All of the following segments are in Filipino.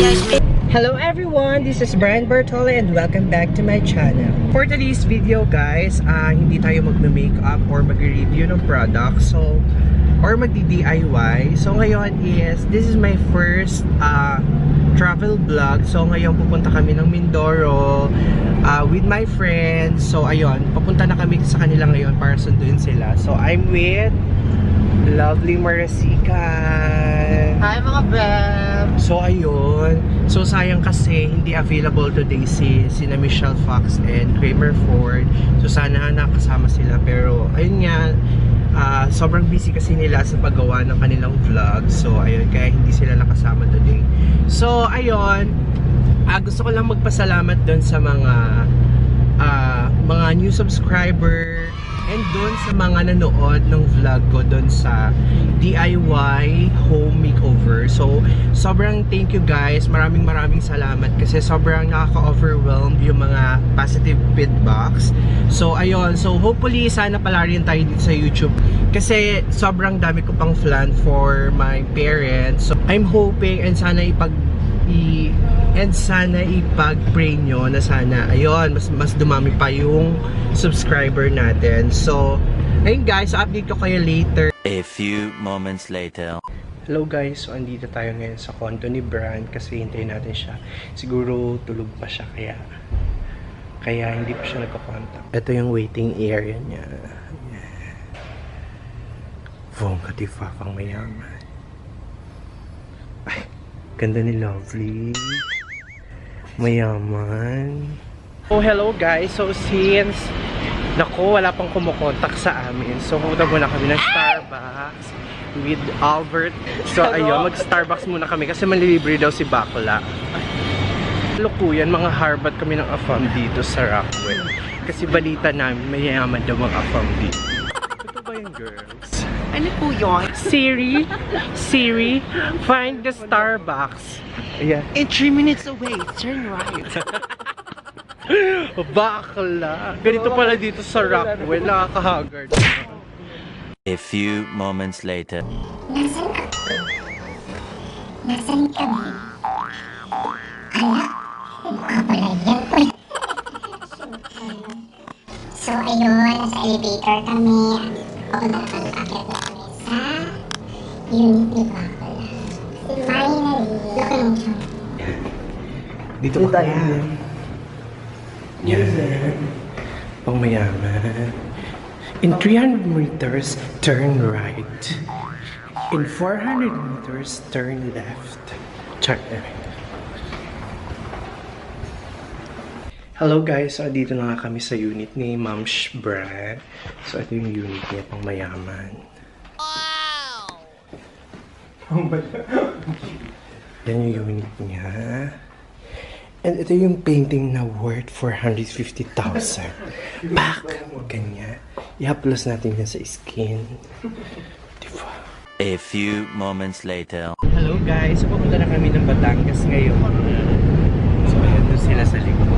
Hello everyone, this is Brian Bertole and welcome back to my channel. For today's video guys, ah, hindi tayo magme-makeup or magre-review ng product. So, or magdi-DIY. So ngayon is, this is my first ah, travel vlog. So ngayon pupunta kami ng Mindoro ah, with my friends. So ayun, papunta na kami sa kanila ngayon para sunduin sila. So I'm with lovely Marasica. Hi mga beb! So ayun, so sayang kasi hindi available today si sina Michelle Fox and Kramer Ford. So sana nakasama sila pero ayun nga ah, sobrang busy kasi nila sa paggawa ng kanilang vlog. So ayun kaya hindi sila nakasama today. So ayun, ah, gusto ko lang magpasalamat doon sa mga ah, mga new subscriber and doon sa mga nanood ng vlog ko doon sa DIY home makeover. So, sobrang thank you guys. Maraming maraming salamat kasi sobrang nakaka-overwhelm yung mga positive feedbacks. So, ayun. So, hopefully, sana pala rin tayo dito sa YouTube kasi sobrang dami ko pang plan for my parents. So, I'm hoping and sana ipag i and sana ipag-pray nyo na sana ayun mas mas dumami pa yung subscriber natin. So ayun guys update ko kayo later. A few moments later. hello guys so andito tayo ngayon sa konto ni Bran kasi hintayin natin siya. Siguro tulog pa siya kaya kaya hindi pa siya nagko-contact. Ito yung waiting area niya. Vong katifafang mayaman. Ay ganda ni Lovely mayaman oh hello guys so since Naku, wala pang kumukontak sa amin. So, pumunta muna kami ng Starbucks with Albert. So, ayun, mag-Starbucks muna kami kasi malilibre daw si Bakla. Lukuyan, mga Harvard kami ng AFAM dito sa Rockwell. Kasi balita namin, mayayaman daw mga AFAM dito. Ito ba yung girls? Ano po yun? Siri, Siri, find the Starbucks. Ayan. In 3 minutes away, turn right. Bakla. Ganito pala dito sa Rockwell. Nakaka-haggard. A few moments later. Nasaan ako? Nasaan kami? Ala, mukha pala yan. Uy! So, ayun, nasa elevator kami. Nakakakit na kami unit ni Bakla. Finally, ng siya. Dito ba kaya? Yan. Pang mayaman. In 300 meters, turn right. In 400 meters, turn left. Check Hello guys, so dito na nga kami sa unit ni Ma'am Shbra. So ito yung unit niya pang mayaman. Yan yung unit niya. And ito yung painting na worth 450,000. Pak! Ganyan. I-haplos natin yan sa skin. Diba? A few moments later. Hello guys! So, pupunta na kami ng Batangas ngayon. So, ayan doon sila sa likod.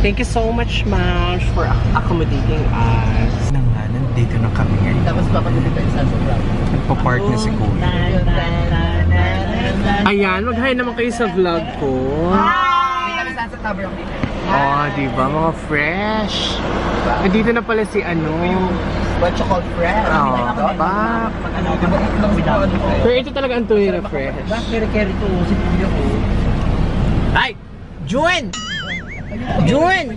Thank you so much, Mash, for ac- accommodating us. Na nga, nandito na kami ngayon. Tapos papagulita tayo sa sobrang. Nagpa-park na si Kuya. Ayan, mag-hi naman kayo sa vlog ko. Hindi kami sa cover ng dito. Oh, di ba? Mga fresh. Andito na pala si ano. What you call friend? Oh, bak. Ano? Pero ito talaga ang tunay na fresh. Bakit kere-kere ko si Kuya ko? Ay! June! June!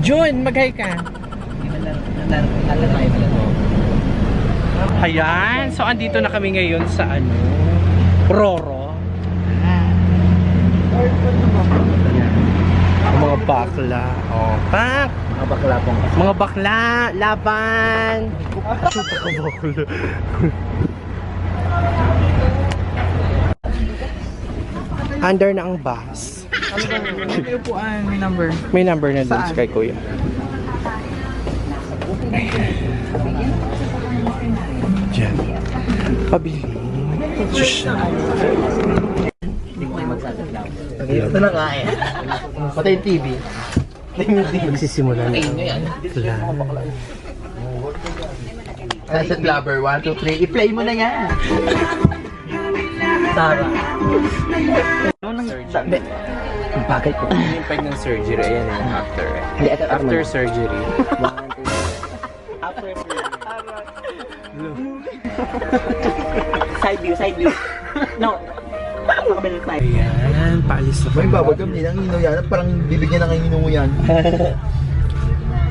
June, mag-hi ka. Ayan, so andito na kami ngayon sa ano, Roro. Ayan. Ang mga bakla. Oh, pak! Mga bakla pong. Mga bakla, laban! Shoot ako bakla. Under na ang bus. May upuan, may number. May number na dun sa kay kuya. Diyan. Pabili. Shush. Hindi ko kayo magsasaglaw. Ito na nga eh. Patay yung TV. Nagsisimula na. Wala. Nasa Blabber, 1, 2, 3. I-play mo na yan. Tara. Ano nang sabi? Bagay ko. Yung peg ng surgery, ayan yung after. eh. Hindi, ito After surgery. Side view, side view. No. Makabilang tayo. Ayan, paalis na May babagam din ang hino yan. Parang bibigyan na kayo mo yan.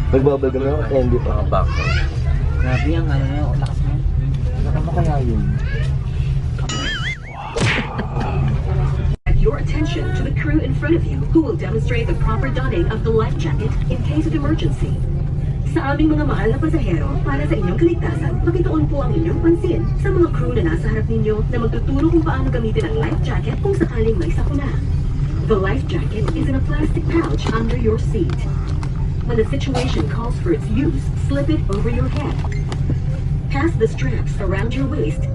Magbabagam na ako, hindi pa. back. Grabe ang ano nyo, lakas mo. Ano ba kaya yun? your attention crew in front of you who will demonstrate the proper donning of the life jacket in case of emergency. Sa aming mga mahal na pasahero, para sa inyong kaligtasan, pakituon po ang inyong pansin sa mga crew na nasa harap ninyo na magtuturo kung paano gamitin ang life jacket kung sakaling may sakuna. The life jacket is in a plastic pouch under your seat. When the situation calls for its use, slip it over your head. Pass the straps around your waist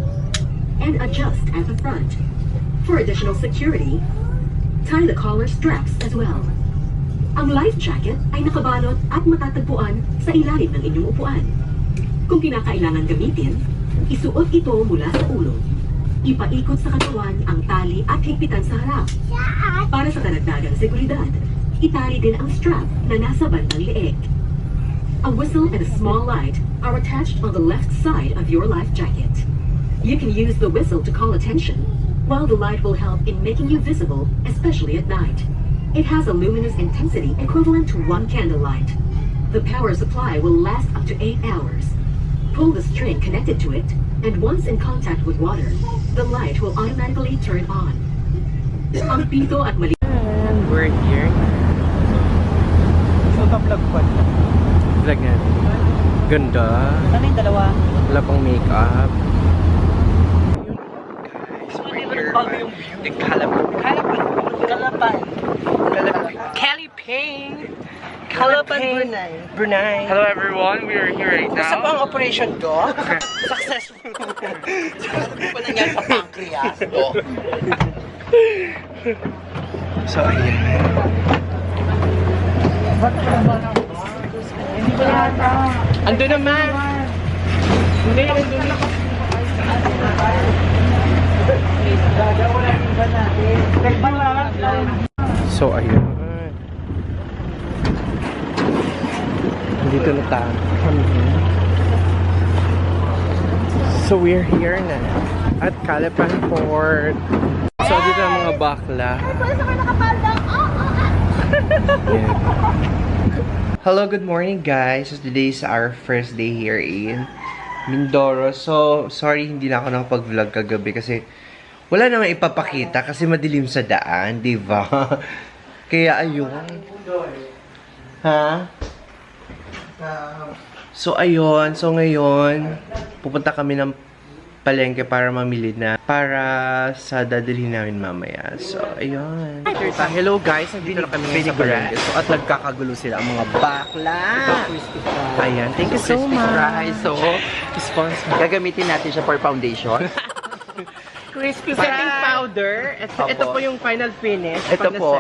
and adjust at the front. For additional security, tie the collar straps as well. Ang life jacket ay nakabalot at matatagpuan sa ilalim ng inyong upuan. Kung kinakailangan gamitin, isuot ito mula sa ulo. Ipaikot sa katawan ang tali at higpitan sa harap. Para sa karagdagang seguridad, itali din ang strap na nasa bandang leeg. A whistle and a small light are attached on the left side of your life jacket. You can use the whistle to call attention, while the light will help in making you visible, especially at night. It has a luminous intensity equivalent to one candle light. The power supply will last up to 8 hours. Pull the string connected to it, and once in contact with water, the light will automatically turn on. Ang pito at mali And we're here. So, vlog ko. Vlog natin. Ganda. Sana yung dalawa. Wala pang makeup. Kalapan. Kelly Payne. Kalapan Brunei. Brunei. Hello everyone, we are here right Basta pa now. ang operation do? Successful. Pa nangyari sa pancreas. Oh. so, ayan. Ando naman. Hindi, ando na. So, ayun. Dito na tayo. So, we're here na at Calapan Port. So, dito ang mga bakla. Yeah. Hello, good morning guys. So, today is our first day here in Mindoro. So, sorry hindi na ako nakapag-vlog kagabi kasi wala namang ipapakita kasi madilim sa daan, di ba? Kaya ayun. Ha? So, ayun. So, ngayon, pupunta kami ng palengke para mamili na para sa dadalhin namin mamaya. So, ayun. Hello guys, nandito na kami ngayon sa palengke. So, at nagkakagulo sila ang mga bakla. Ayan, thank you so much. So, Sponsor. gagamitin natin siya for foundation. Crispy setting powder. Ito, Opo. ito po yung final finish. Ito pag po.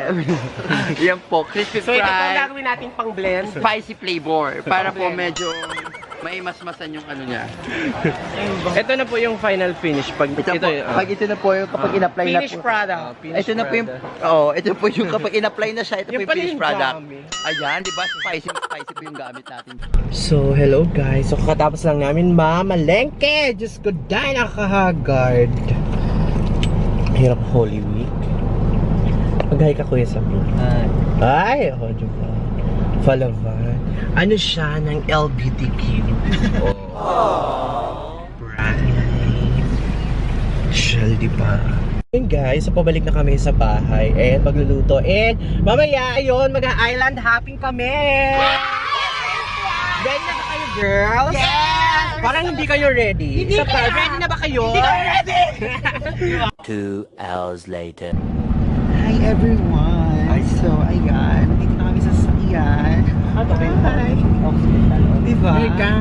Yan po, crispy So, ito po gagawin natin pang blend. Spicy flavor. Para po medyo may masmasan yung ano niya. Ito na po yung final finish. Pag Ito, ito, po, ah, pag ito na po yung kapag in-apply na po. product. ito na po yung, oh, ito po yung kapag in-apply na siya, ito po Yung finished yung product. dami. Ayan, di ba? Spicy, spicy po yung gamit natin. So, hello guys. So, kakatapos lang namin mamalengke. Diyos ko, dahil nakakahagard hirap Holy Week. Mag-hike ako yung sabi. Ay. Ay, ako diba. Falavan. Ano siya ng LGBTQ? oh. Shell, di ba? Yun guys, so pabalik na kami sa bahay and magluluto and mamaya ayun, mag-island hopping kami! Yes! Ready na kayo girls? Yes! Parang hindi kayo ready. Hindi pa, ready na ba kayo? Hindi kayo ready! Two hours later. Hi everyone! So, ayan. Dito na kami sa sasakyan. Hi! Diba? Hey ka.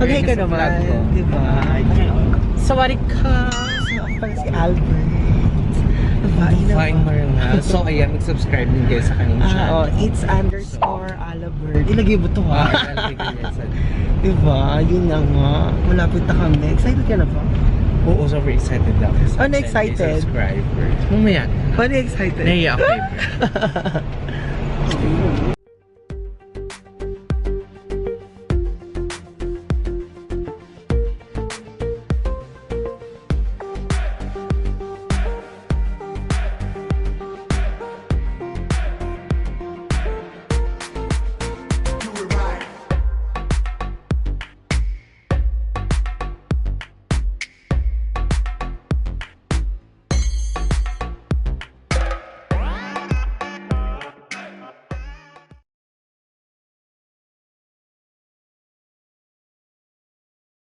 Mag-hi ka naman. Diba? Sawari ka. So, ako pala si Albert. Diba? Yun Flying naman. Marangal. So, ayan, mag-subscribe din kayo sa kanyang Ah, channel. oh, it's underscore Albert. Ilagay mo to Ah, ha. diba? Yun na nga. Malapit na kami. Excited ka na ba? Oo, super excited ako. sa Ano 10K excited? subscribers. Mamaya. Paano excited? Nahiya ako.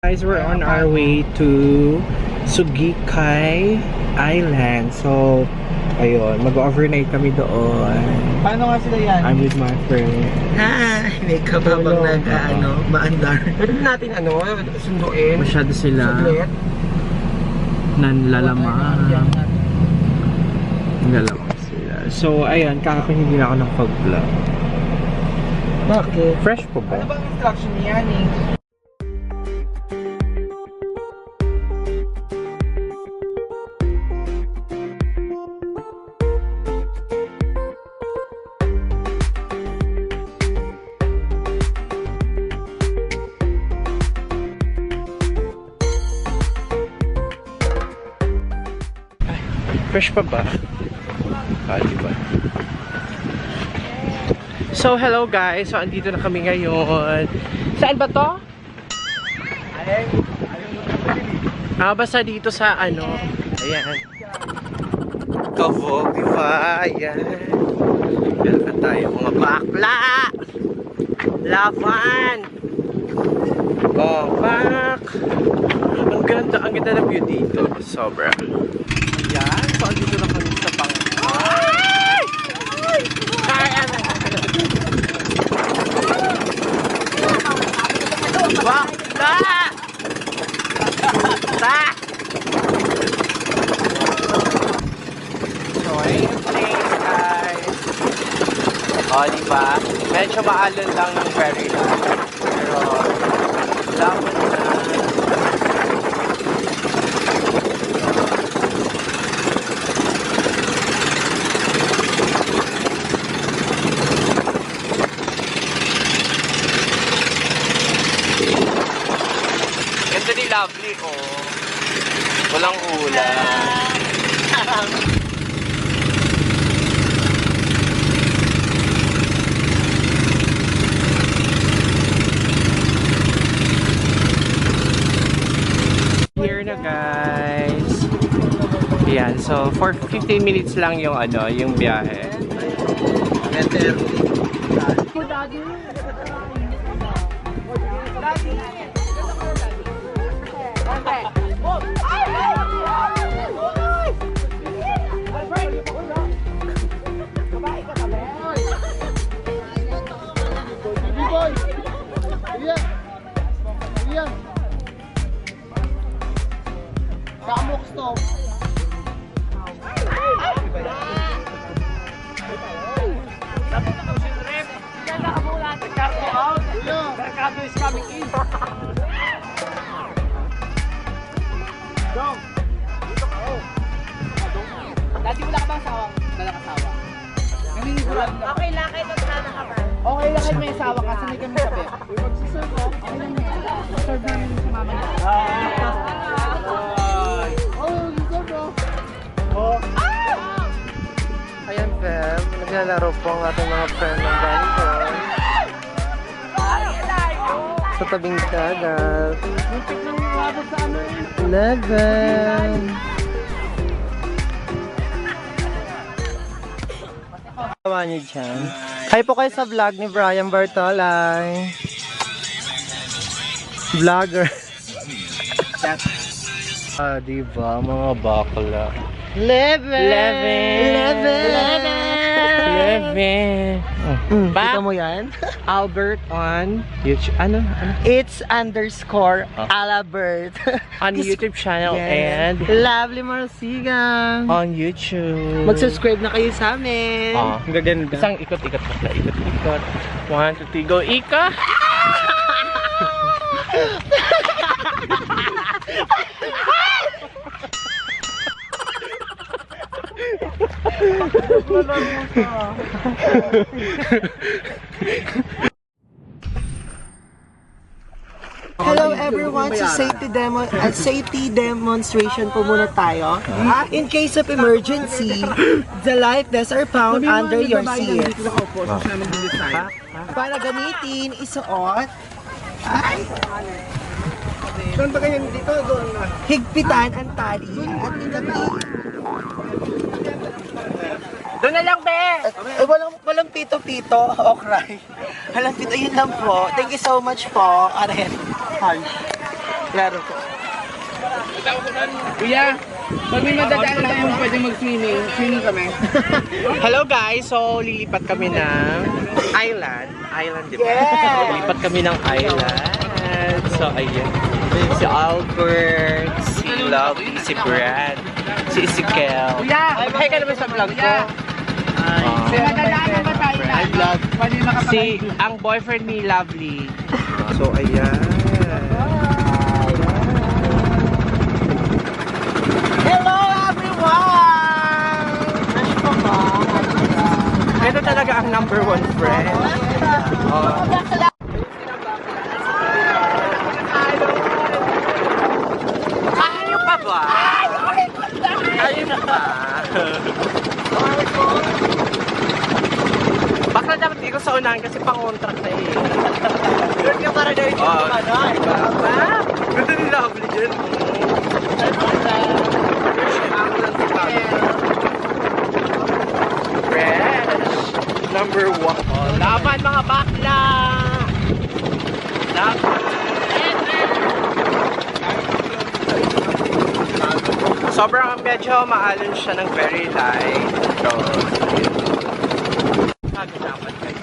Guys, we're on our way to Sugikay Island. So, ayun, mag-overnight kami doon. Paano nga sila yan? I'm with my friend. Ah, makeup habang Hello. nag, ah, ano, maandar. Pwede natin ano, sunduin. Masyado sila Saglit. nanlalaman. Nalaman sila. So, ayan, kakakin hindi na ako ng pag-vlog. Bakit? Fresh po ba? bang instruction niya ni? Fresh pa ba? Ah, di ba? So, hello guys. So, andito na kami ngayon. Saan ba to? Ah, basta dito sa ano. Ayan. Kavog, di ba? Ayan. Meron tayo mga bakla. Lavan. Oh, bak. Ang ganda, ang ganda ng view dito. Sobra. Ayan. So, andito na kami sa pang... Ay! Ay! ano? Bakla! Ta! Ayun yung place, guys. O, di ba? Medyo maalon lang ng lang. Pero, laban na. Ganda ni Lovely, oh. Walang ulan. Here na guys. Yan, so for 15 minutes lang yung ano, yung biyahe. Ayan, Feb. Naglalaro po ang ating mga friend ng volleyball. Sa tabing dagat. Eleven. Tawa niyo dyan. Hi po kayo sa vlog ni Brian Bartolay. Vlogger. ah, diba? Mga bakla. Eleven! Eleven! Eleven! Mm, kita mo yan? Albert on YouTube. Ano? ano? It's underscore Oh. Alabert. On YouTube channel Yes. and Lovely Marsiga. on YouTube. Mag-subscribe na kayo sa amin. Oh, gaganda. Isang ikot-ikot bakla. Ikot-ikot. One, two, three, go. Ika! Hello everyone, sa safety demo at safety demonstration po muna tayo. In case of emergency, the life vests are found under your seat. Para gamitin, isuot. Ay Saan ba kayo dito? Doon na. higpitan ang tali at ilapit. Doon na lang, be! Eh, walang, walang pito-pito o cry. Walang pito, yun lang po. Thank you so much po, Aren. Hi. Klaro po. Kuya, pag may madadaan tayong pwede mag-swimming, swimming kami. Hello guys! So, lilipat kami ng island. Island, di ba? Yeah. Lilipat kami ng island. So, ayun. Si Albert, si Lovely, si Brad, si Ezekiel. Kuya, hi ka naman sa vlog ko. Ah. may madadaan ba tayo na? I makapag- Si, ang boyfriend ni Lovely. So, ayan. Hello everyone! Ito talaga ang number one friend. Oh. Ayaw pa ba? Ayaw na ba? Bakla dapat di ko sa unahan kasi pang-contract na eh. Doon ka para yung Oh, ano, diba? Ah, Ganda ni Lovely dyan. Fresh. Number one. Laban mga bakla! Laban! Sobrang medyo maalon siya ng very light. So, sabi dapat kayo.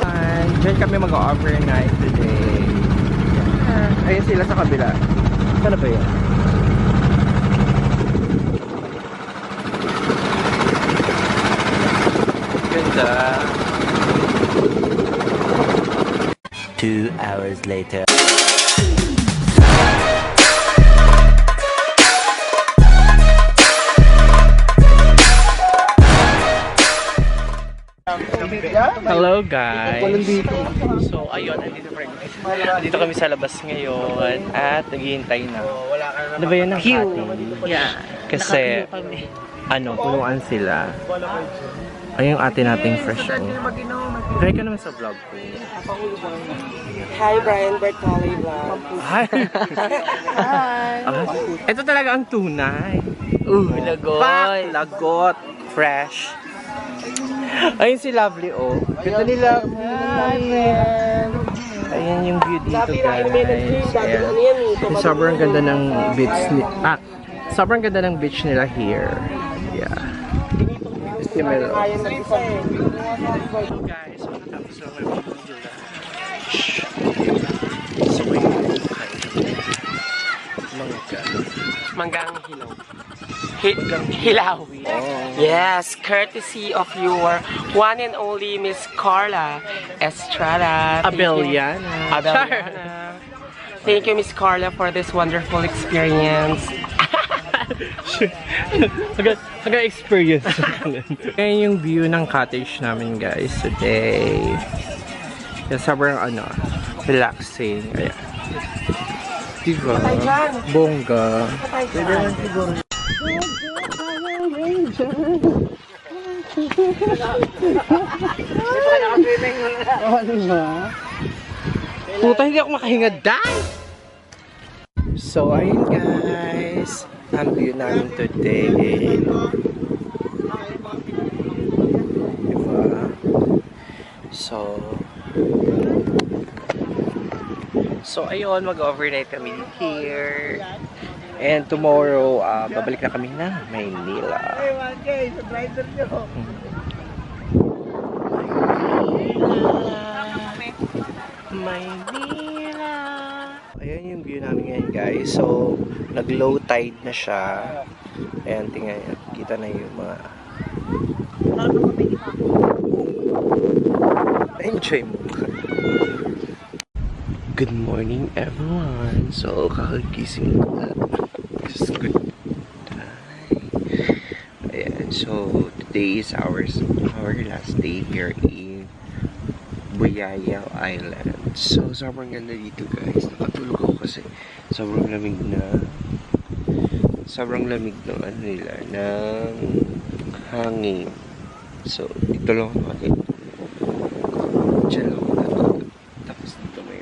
Hi, dyan kami mag-overnight today. Ah, Ayun sila sa kabila. Saan na ba yun? Ganda. Two hours later. Hello guys! So ayun, andito pa rin. Andito kami sa labas ngayon at naghihintay na. Ano ba yan ang cottage? Yeah. Kasi, ano, punuan sila. Ay, yung ate nating fresh oh. Try ka naman sa vlog ko. Hi Brian Bertoli vlog. Hi! Ah, ito talaga ang tunay. Uh, lagot. Pak, lagot. Fresh. Ayun si Lovely, oh. Ganda ni Lovely. Ayan yung view dito, guys. Ayan. Yung sobrang ganda ng beach ni... Ah, sobrang ganda ng beach nila here. Estimelo. So guys, matapos na kami na. Shh. So, wait. Mangga. Mangga ang hilaw. Hi- Hilawi. Yes, courtesy of your one and only Miss Carla Estrada. Abeliana. Abeliana. Thank you, Miss Carla, for this wonderful experience. Haga experience. Ngayon yung view ng cottage namin guys today. Kaya sobrang ano, relaxing. Ayan. Diba? Bongga. Puta, hindi ako makahinga. Die! So, ayun guys. Ang view namin today. Diba? So, So, ayun, mag-overnight kami here. And tomorrow, uh, babalik na kami ng Maynila. Maynila. Ayan yung view namin ngayon guys. So, nag-low tide na siya. Ayan, tingnan nyo. Kita na yung mga... Enjoy mo. Good morning everyone. So, kakagising ko na. Just good Ayan, so today is ours, our last day here in Buyayao Island. So, sobrang ganda dito guys. Nakatulog ako kasi sobrang lamig na sobrang lamig ng ano nila, ng hangin. So, dito lang ako nakatulog. Diyan lang ako natulog. Tapos dito may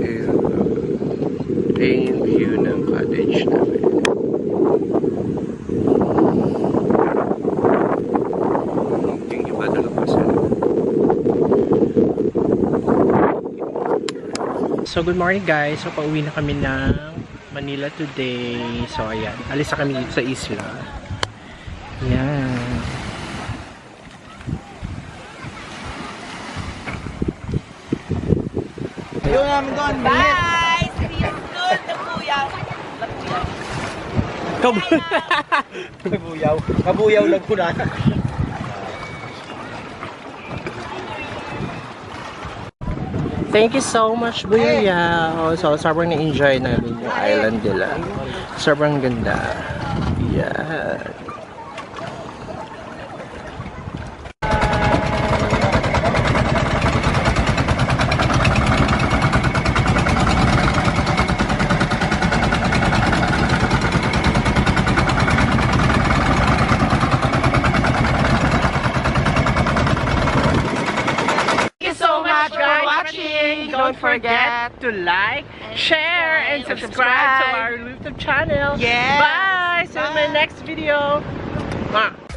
Ayan. Ayan yung view ng cottage namin. Yung iba talaga sila. So, good morning guys. So, pauwi na kami ng Manila today. So, ayan. Alis na kami dito sa isla. Ayan. Ayaw namin doon. Bye! See you soon, Nakuya. Kabuyaw. Kabuyaw lang po na. Thank you so much, Buya. So, sobrang na-enjoy namin yung island nila. Sobrang ganda. Don't forget to like, share, and subscribe to our YouTube channel. Yeah. Bye. See you in my next video. Mwah.